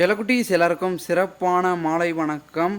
செல்லக்குட்டீஸ் எல்லாருக்கும் சிறப்பான மாலை வணக்கம்.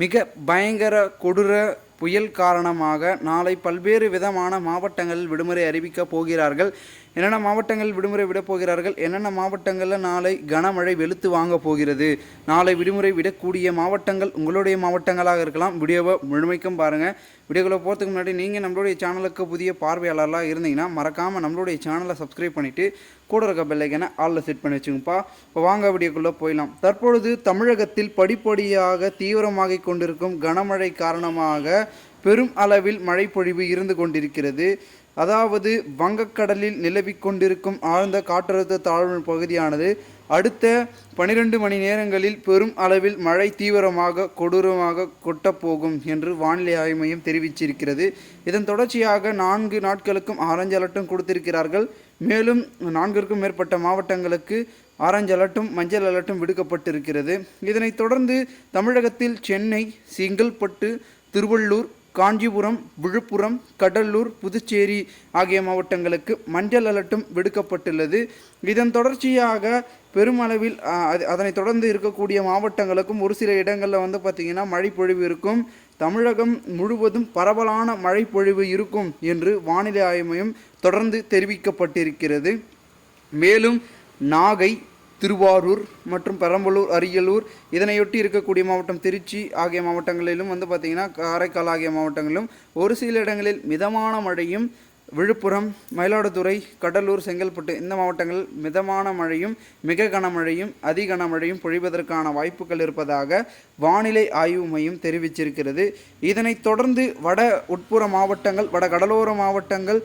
மிக பயங்கர கொடூர புயல் காரணமாக நாளை பல்வேறு விதமான மாவட்டங்களில் விடுமுறை அறிவிக்கப் போகிறார்கள். என்னென்ன மாவட்டங்கள் விடுமுறை விடப் போகிறார்கள்? என்னென்ன மாவட்டங்களில் நாளை கனமழை வெளுத்து வாங்க போகிறது? நாளை விடுமுறை விடக்கூடிய மாவட்டங்கள் உங்களுடைய மாவட்டங்களாக இருக்கலாம். வீடியோவை முழுமைக்கும் பாருங்கள் வீடியோக்குள்ளே போகிறதுக்கு முன்னாடி நீங்கள் நம்மளுடைய சேனலுக்கு புதிய பார்வையாளர்லாம் இருந்தீங்கன்னா மறக்காமல் நம்மளுடைய சேனலை சப்ஸ்கிரைப் பண்ணிவிட்டு கூட இருக்க பெல்லைக்கனை ஆளில் செட் பண்ணி வச்சுங்கப்பா. இப்போ வாங்க வீடியோக்குள்ளே போயிடலாம். தற்பொழுது தமிழகத்தில் படிப்படியாக தீவிரமாக கொண்டிருக்கும் கனமழை காரணமாக பெரும் அளவில் மழைப்பொழிவு இருந்து கொண்டிருக்கிறது. அதாவது வங்கக்கடலில் நிலவிக் கொண்டிருக்கும் ஆழ்ந்த காற்றழுத்த தாழ்வு பகுதியானது அடுத்த பனிரெண்டு மணி நேரங்களில் பெரும் அளவில் மழை தீவிரமாக கொடூரமாக கொட்டப்போகும் என்று வானிலை ஆய்வு மையம் தெரிவிச்சிருக்கிறது. இதன் தொடர்ச்சியாக நான்கு நாட்களுக்கும் ஆரஞ்சு அலர்ட்டும் கொடுத்திருக்கிறார்கள். மேலும் நான்கிற்கும் மேற்பட்ட மாவட்டங்களுக்கு ஆரஞ்சு அலர்ட்டும் மஞ்சள் அலர்ட்டும் விடுக்கப்பட்டிருக்கிறது. இதனைத் தொடர்ந்து தமிழகத்தில் சென்னை செங்கல்பட்டு திருவள்ளூர் காஞ்சிபுரம் விழுப்புரம் கடலூர் புதுச்சேரி ஆகிய மாவட்டங்களுக்கு மஞ்சள் அலர்ட்டும் விடுக்கப்பட்டுள்ளது. இதன் தொடர்ச்சியாக பெருமளவில் அதனை அது- தொடர்ந்து இருக்கக்கூடிய மாவட்டங்களுக்கும் ஒரு சில இடங்களில் வந்து பார்த்திங்கன்னா மழை பொழிவு இருக்கும். தமிழகம் முழுவதும் பரவலான மழை பொழிவு இருக்கும் என்று வானிலை ஆய்வு மையம் தொடர்ந்து தெரிவிக்கப்பட்டிருக்கிறது. மேலும் நாகை திருவாரூர் மற்றும் பெரம்பலூர் அரியலூர் இதனையொட்டி இருக்கக்கூடிய மாவட்டம் திருச்சி ஆகிய மாவட்டங்களிலும் வந்து பார்த்திங்கன்னா காரைக்கால் ஆகிய மாவட்டங்களிலும் ஒரு சில இடங்களில் மிதமான மழையும் விழுப்புரம் மயிலாடுதுறை கடலூர் செங்கல்பட்டு இந்த மாவட்டங்களில் மிதமான மழையும் மிக கனமழையும் அதி கனமழையும் பொழிவதற்கான வாய்ப்புகள் இருப்பதாக வானிலை ஆய்வு மையம் தெரிவிச்சிருக்கிறது. இதனைத் தொடர்ந்து வட உட்புற மாவட்டங்கள் வட கடலோர மாவட்டங்கள்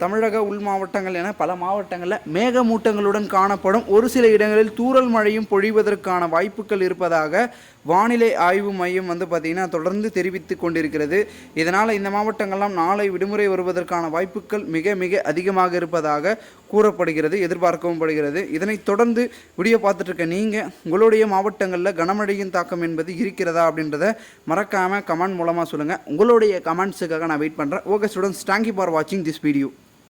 தமிழக உள் மாவட்டங்கள் என பல மாவட்டங்களில் மேகமூட்டங்களுடன் காணப்படும் ஒரு சில இடங்களில் தூறல் மழையும் பொழிவதற்கான வாய்ப்புகள் இருப்பதாக வானிலை ஆய்வு மையம் வந்து பார்த்திங்கன்னா தொடர்ந்து தெரிவித்து கொண்டிருக்கிறது. இதனால் இந்த மாவட்டங்கள்லாம் நாளை விடுமுறை வருவதற்கான வாய்ப்புகள் மிக மிக அதிகமாக இருப்பதாக கூறப்படுகிறது எதிர்பார்க்கவும் படுகிறது. இதனைத் தொடர்ந்து வீடியோ பார்த்துட்டு இருக்க நீங்கள் உங்களுடைய மாவட்டங்களில் கனமழையின் தாக்கம் என்பது இருக்கிறதா அப்படின்றத மறக்காமல் கமெண்ட் மூலமாக சொல்லுங்கள் உங்களுடைய கமெண்ட்ஸுக்காக நான் வெயிட் பண்ணுறேன் okay students thank you for வாட்சிங் திஸ் வீடியோ